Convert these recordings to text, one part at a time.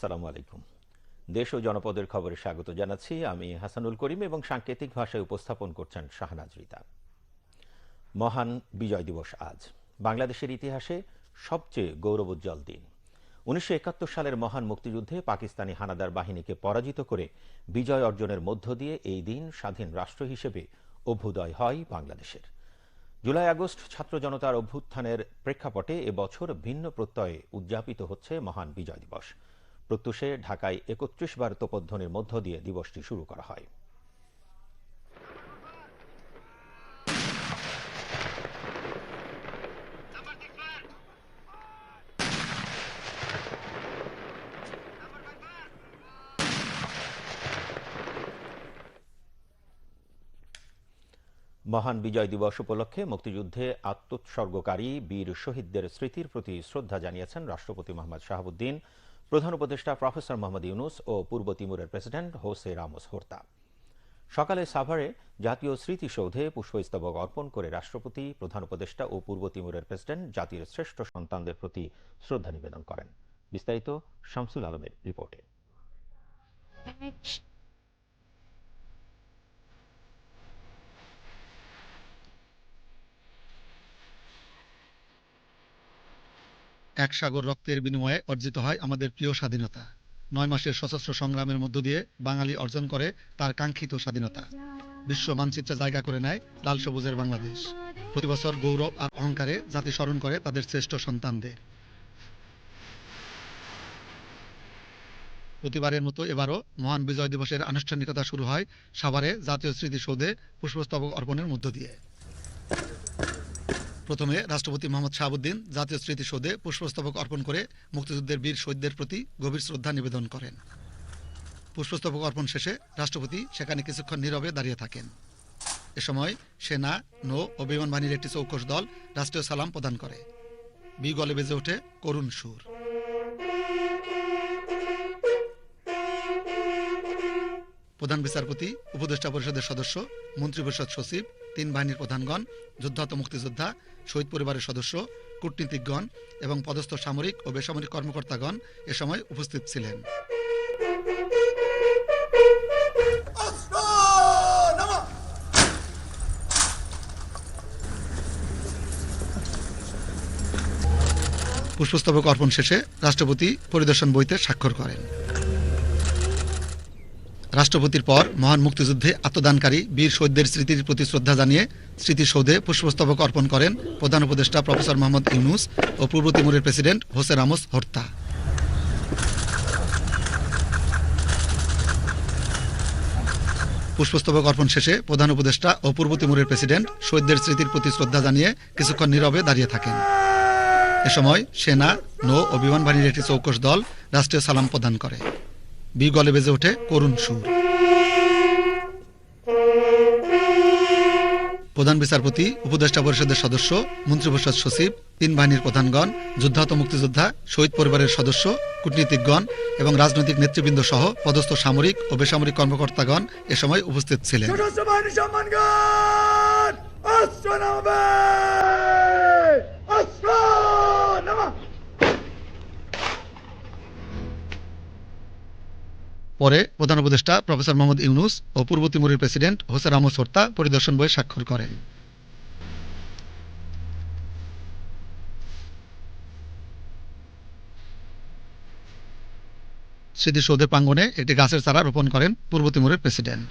আসসালামু আলাইকুম। দেশ ও জনপদের খবরে স্বাগত জানাচ্ছি আমি হাসানুল করিম এবং সাংকেতিক ভাষায় উপস্থাপন করছেন শাহনাজ রিতা। মহান বিজয় দিবস আজ, বাংলাদেশের ইতিহাসে সবচেয়ে গৌরবোজ্জ্বল দিন। উনিশশো একাত্তর সালের মহান মুক্তিযুদ্ধে পাকিস্তানি হানাদার বাহিনীকে পরাজিত করে বিজয় অর্জনের মধ্য দিয়ে এই দিন স্বাধীন রাষ্ট্র হিসেবে অভ্যুদয় হয় বাংলাদেশের। জুলাই আগস্ট ছাত্র জনতার অভ্যুত্থানের প্রেক্ষাপটে এবছর ভিন্ন প্রত্যয়ে উদযাপিত হচ্ছে মহান বিজয় দিবস। প্রত্যুষে ঢাকায় একত্রিশ বার তোপধ্বনির মধ্য দিয়ে দিবসটি শুরু করা হয়। মহান বিজয় দিবস উপলক্ষে মুক্তিযুদ্ধে আত্মোৎসর্গকারী বীর শহীদদের স্মৃতির প্রতি শ্রদ্ধা জানিয়েছেন রাষ্ট্রপতি মোহাম্মদ শাহাবুদ্দিন। প্রধান উপদেষ্টা প্রফেসর মোহাম্মদ ইউনুস ও পূর্ব তিমুরের প্রেসিডেন্ট হোসে রামোস হোর্তা। সকালে সাভারে জাতীয় স্মৃতিসৌধে পুষ্পস্তবক অর্পণ করে রাষ্ট্রপতি, প্রধান উপদেষ্টা ও পূর্ব তিমুরের প্রেসিডেন্ট জাতির শ্রেষ্ঠ সন্তানদের প্রতি শ্রদ্ধা নিবেদন করেন। বিস্তারিত শামসুল আলমের রিপোর্টে। এক সাগর রক্তের বিনিময়ে অর্জিত হয় আমাদের প্রিয় স্বাধীনতা। নয় মাসের সশস্ত্র সংগ্রামের মধ্য দিয়ে বাঙালি অর্জন করে তার কাঙ্ক্ষিত স্বাধীনতা। বিশ্ব মানচিত্রে জায়গা করে নেয় লাল সবুজের বাংলাদেশ। প্রতি বছর গৌরব আর অহংকারে জাতি স্মরণ করে তাদের শ্রেষ্ঠ সন্তানদের। প্রতিবারের মতো এবারও মহান বিজয় দিবসের আনুষ্ঠানিকতা শুরু হয় সাভারে জাতীয় স্মৃতিসৌধে পুষ্পস্তবক অর্পণের মধ্য দিয়ে। প্রথমে রাষ্ট্রপতি মোহাম্মদ শাহাবুদ্দিন জাতীয় স্মৃতিসৌধে পুষ্পস্তবক অর্পণ করে মুক্তিযুদ্ধের বীর শহীদদের প্রতি গভীর শ্রদ্ধা নিবেদন করেন। পুষ্পস্তবক অর্পণ শেষে রাষ্ট্রপতি সেখানে কিছুক্ষণ নীরবে দাঁড়িয়ে থাকেন। এ সময় সেনা, নৌ ও বিমান বাহিনীর একটি চৌকশ দল রাষ্ট্রীয় সালাম প্রদান করে। বি গলে বেজে ওঠে করুণ সুর। প্রধান বিচারপতি, উপদেষ্টা পরিষদের সদস্য, মন্ত্রিপরিষদ সচিব তিন বাহিনীর প্রধানগণ, যুদ্ধাহত মুক্তিযোদ্ধা, শহীদ পরিবারের সদস্য, কূটনীতিকগণ এবং পদস্থ সামরিক ও বেসামরিক কর্মকর্তাগণ এ সময় উপস্থিত ছিলেন। পুষ্পস্তবক অর্পণ শেষে রাষ্ট্রপতি পরিদর্শন বইতে স্বাক্ষর করেন। রাষ্ট্রপতির পর মহান মুক্তিযুদ্ধে আত্মদানকারী বীর শহীদদের স্মৃতির প্রতি শ্রদ্ধা জানিয়ে স্মৃতিসৌধে পুষ্পস্তবক অর্পণ করেন প্রধান উপদেষ্টা প্রফেসর মোহাম্মদ ইউনুস ও পূর্ব তিমুরের প্রেসিডেন্ট হোসে রামোস হর্তা। পুষ্পস্তবক অর্পণ শেষে প্রধান উপদেষ্টা ও পূর্ব তিমুরের প্রেসিডেন্ট শহীদদের স্মৃতির প্রতি শ্রদ্ধা জানিয়ে কিছুক্ষণ নীরবে দাঁড়িয়ে থাকেন। এ সময় সেনা, নৌ ও বিমান বাহিনীর একটি চৌকস দল রাষ্ট্রীয় সালাম প্রদান করে। বি গলে বেজে ওঠে করুণ সুর। প্রধান বিচারপতি, উপদেষ্টা পরিষদের সদস্য, মন্ত্রিপরিষদ সচিব, তিন বাহিনীর প্রধানগণ যুদ্ধাহত মুক্তিযোদ্ধা, শহীদ পরিবারের সদস্য, কূটনীতিকগণ এবং রাজনৈতিক নেতৃবৃন্দ সহ পদস্থ সামরিক ও বেসামরিক কর্মকর্তাগণ এ সময় উপস্থিত ছিলেন নামাবে অস্ত্র নামা পরে প্রধান উপদেষ্টা প্রফেসর মোহাম্মদ ইউনুস ও পূর্ব তিমুরের প্রেসিডেন্ট হোসেন রামোস হর্তা পরিদর্শন বইয়ে স্বাক্ষর করেন। স্মৃতিসৌধের প্রাঙ্গণে একটি গাছের চারা রোপণ করেন পূর্ব তিমুরের প্রেসিডেন্ট।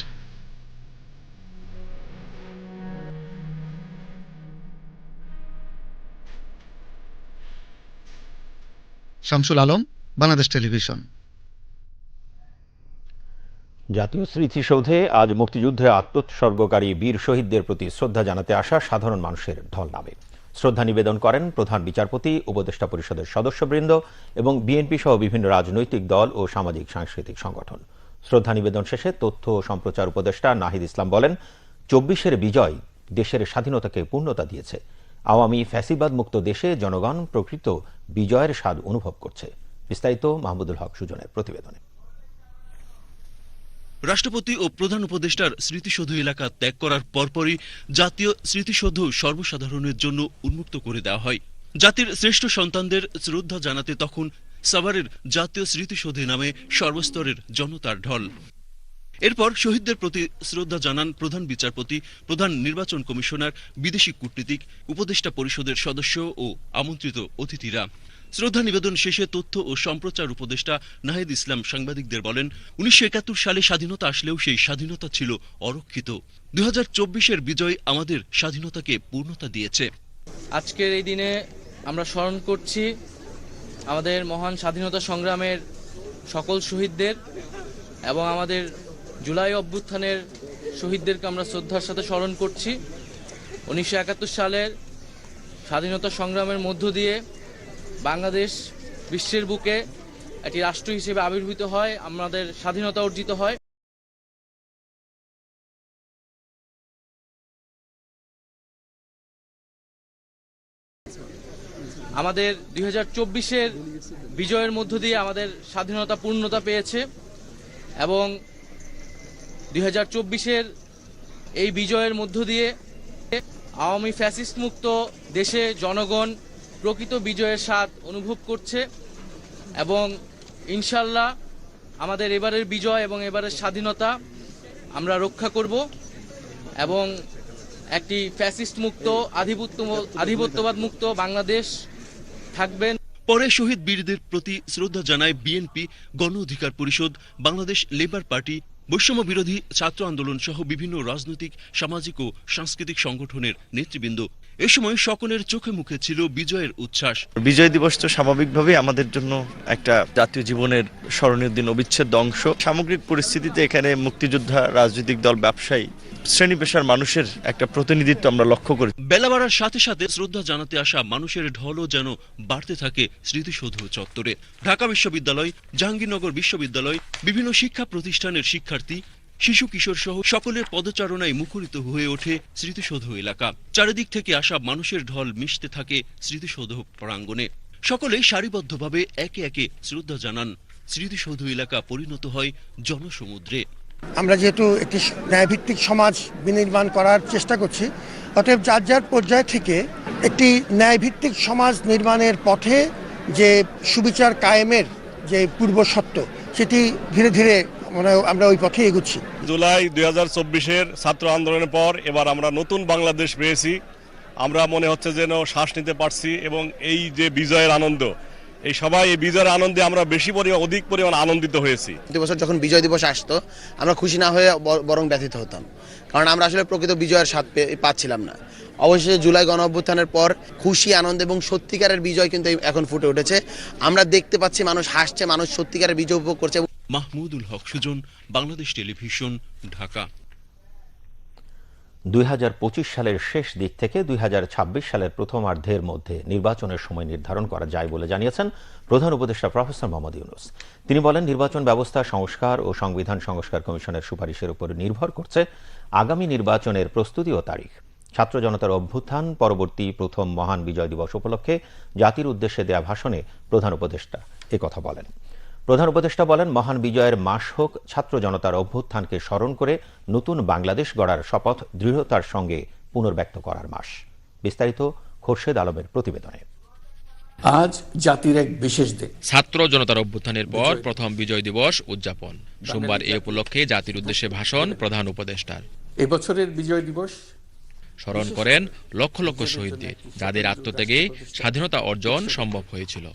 শামসুল আলম, বাংলাদেশ টেলিভিশন। জাতীয় স্মৃতিসৌধে আজ মুক্তিযুদ্ধে আত্মোৎসর্গকারী বীর শহীদদের প্রতি শ্রদ্ধা জানাতে আসা সাধারণ মানুষের ঢল নামে। শ্রদ্ধা নিবেদন করেন প্রধান বিচারপতি, উপদেষ্টা পরিষদের সদস্যবৃন্দ এবং বিএনপি সহ বিভিন্ন রাজনৈতিক দল ও সামাজিক সাংস্কৃতিক সংগঠন। শ্রদ্ধা নিবেদন শেষে তথ্য ও সম্প্রচার উপদেষ্টা নাহিদ ইসলাম বলেন, চব্বিশের বিজয় দেশের স্বাধীনতাকে পূর্ণতা দিয়েছে। আওয়ামী ফ্যাসিবাদ মুক্ত দেশে জনগণ প্রকৃত বিজয়ের স্বাদ অনুভব করছে। বিস্তারিত মাহমুদুল হক সুজনের প্রতিবেদনে। রাষ্ট্রপতি ও প্রধান উপদেষ্টার স্মৃতিসৌধ এলাকা ত্যাগ করার পরপরই জাতীয় স্মৃতিসৌধ সর্বসাধারণের জন্য উন্মুক্ত করে দেওয়া হয়। জাতির শ্রেষ্ঠ সন্তানদের শ্রদ্ধা জানাতে তখন সাভারের জাতীয় স্মৃতিসৌধে নামে সর্বস্তরের জনতার ঢল। এরপর শহীদদের প্রতি শ্রদ্ধা জানান প্রধান বিচারপতি, প্রধান নির্বাচন কমিশনার, বিদেশি কূটনীতিক, উপদেষ্টা পরিষদের সদস্য ও আমন্ত্রিত অতিথিরা। শ্রদ্ধা নিবেদন শেষে তথ্য ও সম্প্রচার উপদেষ্টা নাহিদ ইসলাম সাংবাদিকদের বলেন, উনিশশো একাত্তর সালে স্বাধীনতা আসলেও সেই স্বাধীনতা ছিল অরক্ষিত। দুই হাজার বিজয় আমাদের স্বাধীনতাকে পূর্ণতা দিয়েছে। আজকের এই দিনে আমরা স্মরণ করছি আমাদের মহান স্বাধীনতা সংগ্রামের সকল শহীদদের এবং আমাদের জুলাই অভ্যুত্থানের শহীদদেরকে আমরা শ্রদ্ধার সাথে স্মরণ করছি। উনিশশো একাত্তর সালের স্বাধীনতা সংগ্রামের মধ্য দিয়ে বাংলাদেশ বিশ্বের বুকে একটি রাষ্ট্র হিসেবে আবির্ভূত হয়, আমাদের স্বাধীনতা অর্জিত হয়। আমাদের দুই হাজার চব্বিশের বিজয়ের মধ্য দিয়ে আমাদের স্বাধীনতা পূর্ণতা পেয়েছে এবং দুই হাজার চব্বিশের এই বিজয়ের মধ্য দিয়ে আওয়ামী ফ্যাসিস্ট মুক্ত দেশে জনগণ প্রকৃত বিজয়ের স্বাদ অনুভব করছে এবং ইনশাল্লাহ আমাদের এবারের বিজয় এবং এবারের স্বাধীনতা আমরা রক্ষা করব এবং একটি ফ্যাসিস্ট মুক্ত, আধিপত্য, আধিপত্যবাদ মুক্ত বাংলাদেশ থাকবেন। পরে শহীদ বীরদের প্রতি শ্রদ্ধা জানায় বিএনপি গণ অধিকার পরিষদ, বাংলাদেশ লেবার পার্টি বৈষম্য বিরোধী ছাত্র আন্দোলন সহ বিভিন্ন রাজনৈতিক সামাজিক ও সাংস্কৃতিক সংগঠনের নেতৃবৃন্দ এ সময় সকলের চোখে মুখে ছিল বিজয়ের উচ্ছ্বাস। বিজয় দিবস তো স্বাভাবিকভাবেই আমাদের জন্য একটা জাতীয় জীবনের স্মরণীয় দিন অবিচ্ছেদ্য অংশ। সামগ্রিক পরিস্থিতিতে এখানে মুক্তিযোদ্ধা রাজনৈতিক দল ব্যবসায়ী শ্রেণি পেশার মানুষের একটা প্রতিনিধিত্ব আমরা লক্ষ্য করি বেলা বাড়ার সাথে সাথে শ্রদ্ধা জানাতে আসা মানুষের ঢলও যেন বাড়তে থাকে স্মৃতিসৌধ চত্বরে। ঢাকা বিশ্ববিদ্যালয় জাহাঙ্গীরনগর বিশ্ববিদ্যালয় বিভিন্ন শিক্ষা প্রতিষ্ঠানের শিক্ষার্থী, শিশু কিশোর সহ সকলের পদচারণায় মুখরিত হয়ে ওঠে স্মৃতিসৌধ এলাকা। চারিদিক থেকে আসা মানুষের ঢল মিশতে থাকে স্মৃতিসৌধ প্রাঙ্গণে। সকলেই সারিবদ্ধভাবে একে একে শ্রদ্ধা জানান। স্মৃতিসৌধ এলাকা পরিণত হয় জনসমুদ্রে। আমরা যেহেতু একটি ন্যায়ভিত্তিক সমাজ বিনির্মাণ করার চেষ্টা করছি, অতএব যার যার পর্যায় থেকে একটি ন্যায়ভিত্তিক সমাজ নির্মাণের পথে যে সুবিচার কায়েমের যে পূর্বসত্ত্ব সেটি ধীরে ধীরে মানে আমরা ওই পথে এগুচ্ছি। জুলাই দুই হাজার চব্বিশের ছাত্র আন্দোলনের পর এবার আমরা নতুন বাংলাদেশ পেয়েছি। আমরা মনে হচ্ছে যেন শ্বাস নিতে পারছি এবং এই যে বিজয়ের আনন্দ এই সবাই এই বিজয়ের আনন্দে আমরা বেশি পরিমাণ অধিক পরিমাণ আনন্দিত হয়েছি। প্রতি বছর যখন বিজয় দিবস আসতো আমরা খুশি না হয়ে বরং ব্যথিত হতাম। কারণ আমরা আসলে প্রকৃত বিজয়ের স্বাদ পাচ্ছিলাম না। অবশেষে জুলাই গণ অভ্যুত্থানের পর খুশি আনন্দ এবং সত্যিকারের বিজয় কিন্তু এখন ফুটে উঠেছে। আমরা দেখতে পাচ্ছি মানুষ হাসছে মানুষ সত্যিকারের বিজয় উপভোগ করছে মাহমুদুল হক সুজন, বাংলাদেশ টেলিভিশন, ঢাকা। দুই হাজার পঁচিশ সালের শেষ দিক থেকে দুই হাজার ছাব্বিশ সালের প্রথমার্ধের মধ্যে নির্বাচনের সময় নির্ধারণ করা যায় বলে জানিয়েছেন প্রধান উপদেষ্টা প্রফেসর মোহাম্মদ ইউনুস। তিনি বলেন, নির্বাচন ব্যবস্থা, সংস্কার ও সংবিধান সংস্কার কমিশনের সুপারিশের উপর নির্ভর করছে আগামী নির্বাচনের প্রস্তুতি ও তারিখ। ছাত্র জনতার অভ্যুত্থান, পরবর্তী প্রথম মহান বিজয় দিবস উপলক্ষে জাতির উদ্দেশ্যে দেয়া ভাষণে প্রধান উপদেষ্টা একথা বলেন। প্রধান উপদেষ্টা বলেন মহান বিজয়ের মাস হোক ছাত্র জনতার অভ্যুত্থানকে স্মরণ করে নতুন বাংলাদেশ গড়ার শপথ দৃঢ়তার সঙ্গে পুনর্ব্যক্ত করার মাস। বিস্তারিত খোরশেদ আলমের প্রতিবেদনে। আজ জাতির এক বিশেষ দিন। ছাত্র জনতার অভ্যুত্থানের পর প্রথম বিজয় দিবস উদযাপন। সোমবার এ উপলক্ষে জাতির উদ্দেশ্যে ভাষণ প্রধান উপদেষ্টার। এবছরের বিজয় দিবস স্মরণ করেন লক্ষ লক্ষ শহীদদের যাদের আত্মত্যাগে স্বাধীনতা অর্জন সম্ভব হয়েছিল।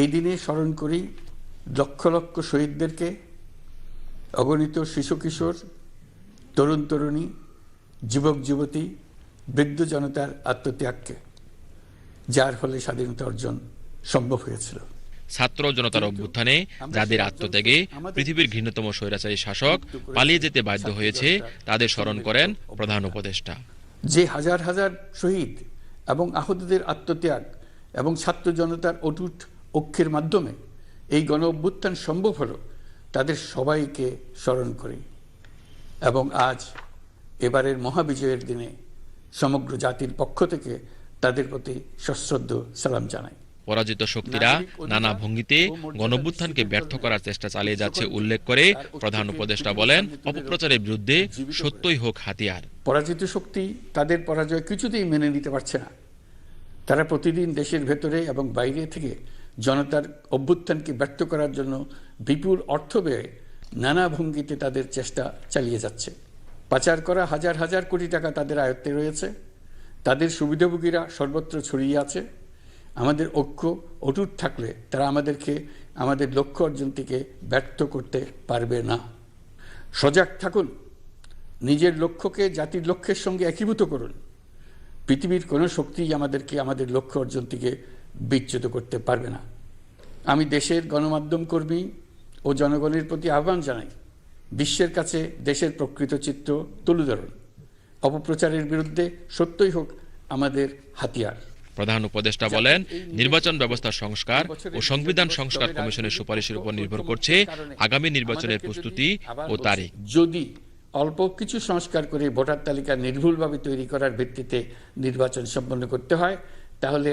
এই দিনে স্মরণ করি লক্ষ লক্ষ শহীদদেরকে অগণিত শিশু কিশোর তরুণ তরুণী যুবক যুবতী বৃদ্ধ জনতার আত্মত্যাগকে যার ফলে স্বাধীনতা অর্জন সম্ভব হয়েছিল। ছাত্র জনতার অভ্যুত্থানে যাদের আত্মত্যাগে পৃথিবীর ঘৃণ্যতম স্বৈরাচারী শাসক পালিয়ে যেতে বাধ্য হয়েছে তাদের স্মরণ করেন প্রধান উপদেষ্টা। যে হাজার হাজার শহীদ এবং আহতদের আত্মত্যাগ এবং ছাত্র জনতার অটুট অক্ষের মাধ্যমে এই গণ অভ্যুত্থান সম্ভব হলো তাদের সবাইকে স্মরণ করি এবং আজ এবারের মহাবিজয়ের দিনে সমগ্র জাতির পক্ষ থেকে তাদের প্রতি সশ্রদ্ধ সালাম জানাই। পরাজিত শক্তিরা নানা ভঙ্গিতে গণভ্যুত্থানকে ব্যর্থ করার চেষ্টা চালিয়ে যাচ্ছে উল্লেখ করে প্রধান উপদেষ্টা বলেন অপপ্রচারের বিরুদ্ধে সত্যই হোক হাতিয়ার। পরাজিত শক্তি তাদের পরাজয় কিছুতেই মেনে নিতে পারছে না। তারা প্রতিদিন দেশের ভেতরে এবং বাইরে থেকে জনতার অভ্যুত্থানকে ব্যর্থ করার জন্য বিপুল অর্থ ব্যয়ে নানা ভঙ্গিতে তাদের চেষ্টা চালিয়ে যাচ্ছে। পাচার করা হাজার হাজার কোটি টাকা তাদের আয়ত্তে রয়েছে। তাদের সুবিধাভোগীরা সর্বত্র ছড়িয়ে আছে। আমাদের ঐক্য অটুট থাকলে তারা আমাদেরকে, আমাদের লক্ষ্য অর্জন থেকে ব্যর্থ করতে পারবে না। সজাগ থাকুন। নিজের লক্ষ্যকে জাতির লক্ষ্যের সঙ্গে একীভূত করুন। পৃথিবীর কোনো শক্তিই আমাদেরকে, আমাদের লক্ষ্য অর্জন থেকে বিচ্যুত করতে পারবে না। আমি দেশের গণমাধ্যম কর্মী ও জনগণের প্রতি আহ্বান জানাই বিশ্বের কাছে দেশের প্রকৃত চিত্র তুলে ধরুন। অপপ্রচারের বিরুদ্ধে সত্যই হোক আমাদের হাতিয়ার। প্রধান উপদেষ্টা বলেন নির্বাচন ব্যবস্থা সংস্কার ও সংবিধান সংস্কার কমিশনের সুপারিশের উপর নির্ভর করছে আগামী নির্বাচনের প্রস্তুতি ও তারিখ। যদি অল্প কিছু সংস্কার করে ভোটার তালিকা নির্ভুলভাবে তৈরি করার ভিত্তিতে নির্বাচন সম্পন্ন করতে হয় তাহলে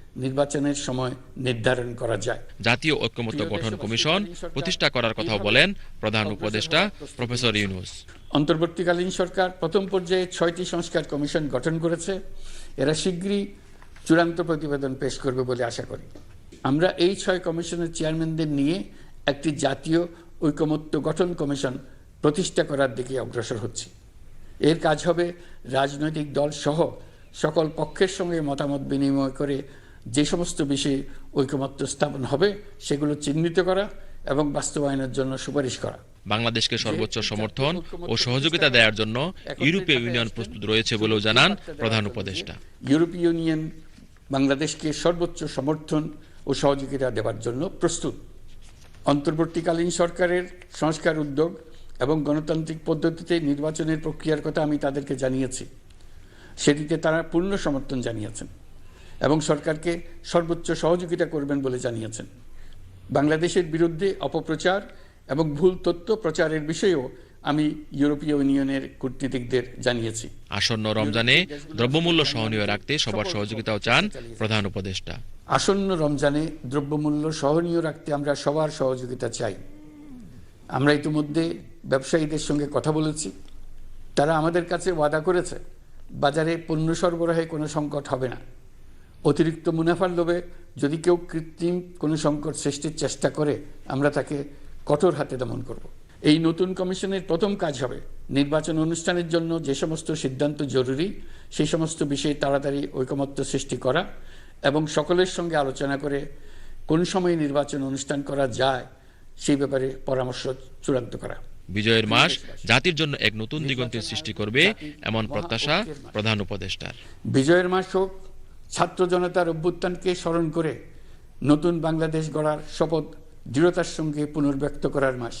নির্বাচনের সময় নির্ধারণ করা যায়। জাতীয় ঐক্যমত্য গঠন কমিশন প্রতিষ্ঠা করার কথাও বলেন প্রধান উপদেষ্টা প্রফেসর ইউনুস। অন্তর্বর্তীকালীন সরকার প্রথম পর্যায়ে ছয়টি সংস্কার কমিশন গঠন করেছে। এরা শীঘ্রই চূড়ান্ত প্রতিবেদন পেশ করবে বলে আশা করি। আমরা এই ছয় কমিশনের চেয়ারম্যানদের নিয়ে একটি জাতীয় ঐকমত্য গঠন কমিশন প্রতিষ্ঠা করার দিকে অগ্রসর হচ্ছি। এর কাজ হবে রাজনৈতিক দল সহ সকল পক্ষের সঙ্গে মতামত বিনিময় করে যে সমস্ত বিষয়ে ঐকমত্য স্থাপন হবে সেগুলো চিহ্নিত করা এবং বাস্তবায়নের জন্য সুপারিশ করা। বাংলাদেশকে সর্বোচ্চ সমর্থন ও সহযোগিতা দেওয়ার জন্য ইউরোপীয় ইউনিয়ন প্রস্তুত রয়েছে বলেও জানান প্রধান উপদেষ্টা। ইউরোপীয় ইউনিয়ন বাংলাদেশকে সর্বোচ্চ সমর্থন ও সহযোগিতা দেওয়ার জন্য প্রস্তুত। অন্তর্বর্তীকালীন সরকারের সংস্কার উদ্যোগ এবং গণতান্ত্রিক পদ্ধতিতে নির্বাচনের প্রক্রিয়ার কথা আমি তাদেরকে জানিয়েছি। সেটিতে তারা পূর্ণ সমর্থন জানিয়েছেন। এবং সরকারকে সর্বোচ্চ সহযোগিতা করবেন বলে জানিয়েছেন। বাংলাদেশের বিরুদ্ধে অপপ্রচার এবং ভুল তথ্য প্রচারের বিষয়েও আমি ইউরোপীয় ইউনিয়নের কূটনীতিকদের জানিয়েছি। আসন্ন রমজানে দ্রব্যমূল্য সহনীয় রাখতে সবার সহযোগিতাও চান প্রধান উপদেষ্টা। আসন্ন রমজানে দ্রব্যমূল্য সহনীয় রাখতে আমরা সবার সহযোগিতা চাই। আমরা ইতিমধ্যে ব্যবসায়ীদের সঙ্গে কথা বলেছি। তারা আমাদের কাছে ওয়াদা করেছে বাজারে পণ্য সরবরাহে কোনো সংকট হবে না। অতিরিক্ত মুনাফার লোভে যদি কেউ কৃত্রিম কোনো সংকট সৃষ্টির চেষ্টা করে আমরা তাকে কঠোর হাতে দমন করব। এই নতুন কমিশনের প্রথম কাজ হবে নির্বাচন অনুষ্ঠানের জন্য যে সমস্ত সিদ্ধান্ত জরুরি সেই সমস্ত বিষয়ে তাড়াতাড়ি ঐকমত্য সৃষ্টি করা এবং সকলের সঙ্গে আলোচনা করে কোন সময় নির্বাচন অনুষ্ঠান করা যায় সেই ব্যাপারে পরামর্শ চূড়ান্ত করা। বিজয়ের মাস জাতির জন্য এক নতুন দিগন্তের সৃষ্টি করবে এমন প্রত্যাশা প্রধান উপদেষ্টার। বিজয়ের মাস হোক ছাত্র জনতার অভ্যুত্থানকে স্মরণ করে নতুন বাংলাদেশ গড়ার শপথ দৃঢ়তার সঙ্গে পুনর্ব্যক্ত করার মাস।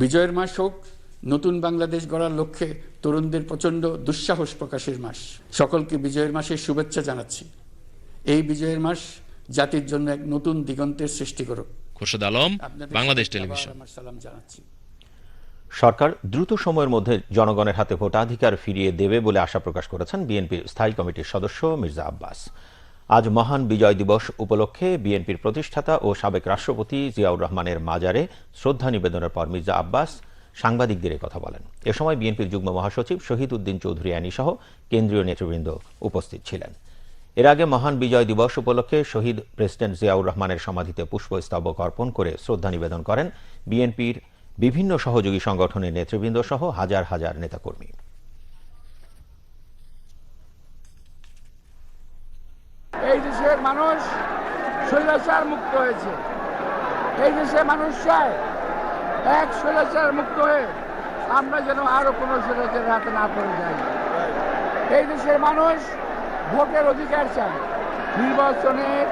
বিজয়ের মাস হোক নতুন বাংলাদেশ গড়ার লক্ষ্যে তরুণদের প্রচণ্ড দুঃসাহস প্রকাশের মাস। সকলকে বিজয়ের মাসের শুভেচ্ছা জানাচ্ছি। এই বিজয়ের মাস জাতির জন্য এক নতুন দিগন্তের সৃষ্টি করুক। খোরশেদ আলম বাংলাদেশ টেলিভিশন। সালাম জানাচ্ছি। সরকার দ্রুত সময়ের মধ্যে জনগণের হাতে ভোটাধিকার ফিরিয়ে দেবে বলে আশা প্রকাশ করেছেন বিএনপির স্থায়ী কমিটির সদস্য মির্জা আব্বাস। আজ মহান বিজয় দিবস উপলক্ষে বিএনপির প্রতিষ্ঠাতা ও সাবেক রাষ্ট্রপতি জিয়াউর রহমানের মাজারে শ্রদ্ধা নিবেদনের পর মির্জা আব্বাস সাংবাদিকদের কথা বলেন। এ সময় বিএনপির যুগ্ম মহাসচিব শহীদ উদ্দিন চৌধুরী আনী সহ কেন্দ্রীয় নেতৃবৃন্দ উপস্থিত ছিলেন। এর আগে মহান বিজয় দিবস উপলক্ষে শহীদ প্রেসিডেন্ট জিয়াউর রহমানের সমাধিতে পুষ্পস্তবক অর্পণ করে শ্রদ্ধা নিবেদন করেন বিএনপির বিভিন্ন সহযোগী সংগঠনের নেতৃবৃন্দ সহ হাজার হাজার নেতাকর্মী। এই দেশের মানুষ স্বৈরাচার মুক্ত হয়েছে। এই দেশে মানুষ চায় এক স্বৈরাচার মুক্ত হয়ে আমরা যেন আরও কোনো স্বৈরাচারের হাতে না পড়ে যাই। এই দেশের মানুষ ভোটের অধিকার চায়। নির্বাচনে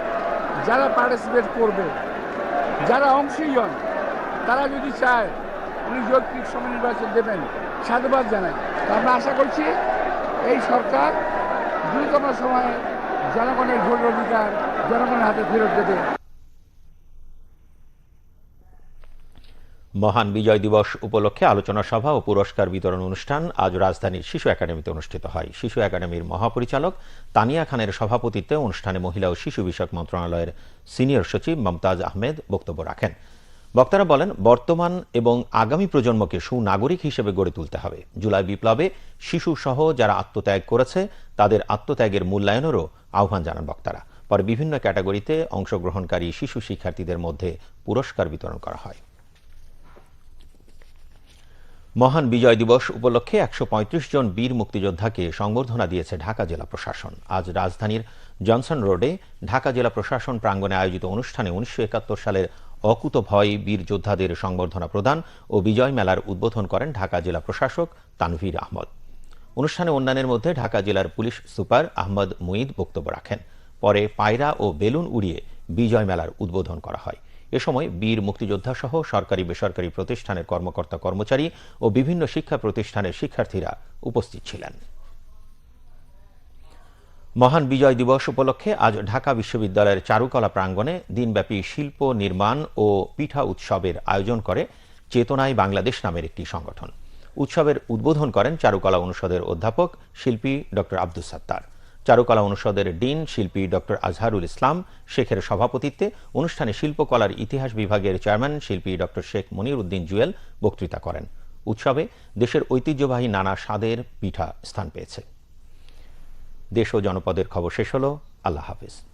যারা পার্টিসিপেট করবে, যারা অংশী হন তারা যদি চায়, উনি যৌক্তিক সময় নির্বাচন দেবেন, সাধুবাদ জানাই। আমরা আশা করছি এই সরকার দ্রুততম সময়ে জনগণের ভোটের অধিকার জনগণের হাতে ফেরত দেবে। মহান বিজয় দিবস উপলক্ষে আলোচনা সভা ও পুরস্কার বিতরণ অনুষ্ঠান আজ রাজধানীর শিশু একাডেমিতে অনুষ্ঠিত হয়। শিশু একাডেমির মহাপরিচালক তানিয়া খানের সভাপতিত্বে অনুষ্ঠানে মহিলা ও শিশু বিষয়ক মন্ত্রণালয়ের সিনিয়র সচিব মমতাজ আহমেদ বক্তব্য রাখেন। বক্তারা বলেন, বর্তমান এবং আগামী প্রজন্মকে সুনাগরিক হিসেবে গড়ে তুলতে হবে। জুলাই বিপ্লবে শিশু সহ যারা আত্মত্যাগ করেছে, তাদের আত্মত্যাগের মূল্যায়নেরও আহ্বান জানান বক্তারা। পরে বিভিন্ন ক্যাটাগরিতে অংশগ্রহণকারী শিশু শিক্ষার্থীদের মধ্যে পুরস্কার বিতরণ করা হয়। মহান বিজয় দিবস উপলক্ষে একশো পঁয়ত্রিশ জন বীর মুক্তিযোদ্ধাকে সংবর্ধনা দিয়েছে ঢাকা জেলা প্রশাসন। আজ রাজধানীর জনসন রোডে ঢাকা জেলা প্রশাসন প্রাঙ্গণে আয়োজিত অনুষ্ঠানে উনিশশো সালের অকুত ভয় বীর যোদ্ধাদের সংবর্ধনা প্রদান ও বিজয় মেলার উদ্বোধন করেন ঢাকা জেলা প্রশাসক তানভীর আহমদ। অনুষ্ঠানে অন্যান্যের মধ্যে ঢাকা জেলার পুলিশ সুপার আহমদ মুঈদ বক্তব্য রাখেন। পরে পায়রা ও বেলুন উড়িয়ে বিজয় মেলার উদ্বোধন করা হয়। এ সময় বীর মুক্তিযোদ্ধা সহ সরকারি বেসরকারি প্রতিষ্ঠানের কর্মকর্তা কর্মচারী ও বিভিন্ন শিক্ষা প্রতিষ্ঠানের শিক্ষার্থীরা উপস্থিত ছিলেন। মহান বিজয় দিবস উপলক্ষে আজ ঢাকা বিশ্ববিদ্যালয়ের চারুকলা প্রাঙ্গণে দিনব্যাপী শিল্প, নির্মাণ ও পিঠা উৎসবের আয়োজন করে চেতনায় বাংলাদেশ নামের একটি সংগঠন। উৎসবের উদ্বোধন করেন চারুকলা অনুষদের অধ্যাপক শিল্পী ডক্টর আব্দুল সাত্তার। চারুকলা অনুষদের ডিন শিল্পী ডক্টর আজহারুল ইসলাম, শেখের সভাপতিত্বে অনুষ্ঠানে শিল্পকলার ইতিহাস বিভাগের চেয়ারম্যান শিল্পী ডক্টর শেখ মনির উদ্দিন জুয়েল বক্তৃতা করেন। উৎসবে দেশের ঐতিহ্যবাহী নানা স্বাদের পিঠা স্থান পেয়েছে। দেশ ও জনপদের খবর শেষ হলো। আল্লাহ হাফিজ।